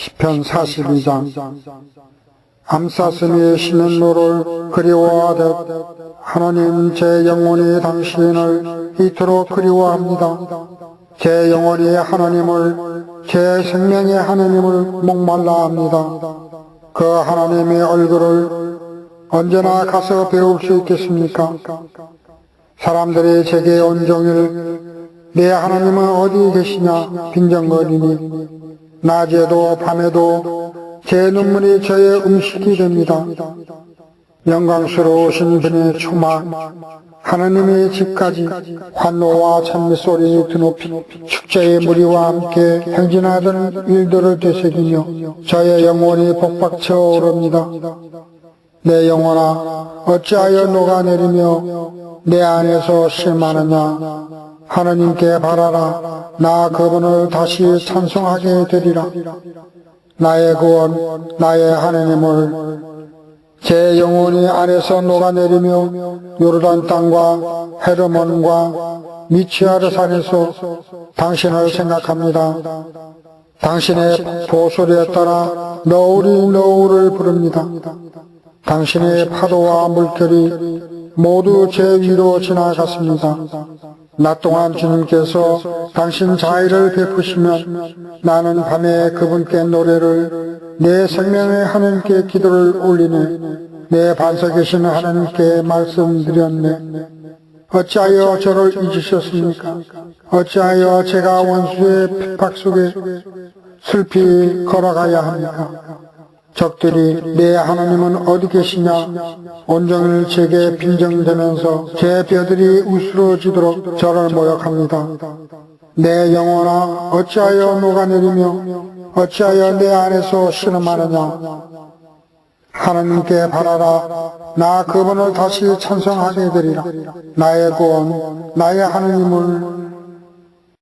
시편 42장 암사슴이 쉬는 노를 그리워하듯 하나님 제 영혼이 당신을 이토록 그리워합니다. 제 영혼이 하나님을 제 생명의 하나님을 목말라 합니다. 그 하나님의 얼굴을 언제나 가서 배울 수 있겠습니까? 사람들이 제게 온종일 내 하나님은 어디 계시냐 빈정거리니 낮에도 밤에도 제 눈물이 저의 음식이 됩니다. 영광스러우신 분의 초막 하나님의 집까지 환노와 찬미소리 드높이 축제의 무리와 함께 행진하던 일들을 되새기며 저의 영혼이 복박쳐 오릅니다. 내 영혼아 어찌하여 녹아내리며 내 안에서 실만하냐 하나님께 바라라 나 그분을 다시 찬송하게 되리라 나의 구원 나의 하나님을 제 영혼이 안에서 녹아내리며 요르단 땅과 헤르몬과 미치아르 산에서 당신을 생각합니다. 당신의 보소리에 따라 너울이 너울을 부릅니다. 당신의 파도와 물결이 모두 제 위로 지나갔습니다. 낮 동안 주님께서 당신 자의를 베푸시면 나는 밤에 그분께 노래를 내 생명의 하나님께 기도를 올리네 내 반석 계시는 하나님께 말씀드렸네 어찌하여 저를 잊으셨습니까? 어찌하여 제가 원수의 핍박 속에 슬피 걸어가야 합니까? 적들이 내 하나님은 어디 계시냐? 온종일 제게 빈정대면서 제 뼈들이 우스러지도록 저를 모욕합니다. 내 영혼아 어찌하여 녹아내리며 어찌하여 내 안에서 신음하느냐? 하나님께 바라라. 나 그분을 다시 찬송하게 되리라. 나의 구원 나의 하나님을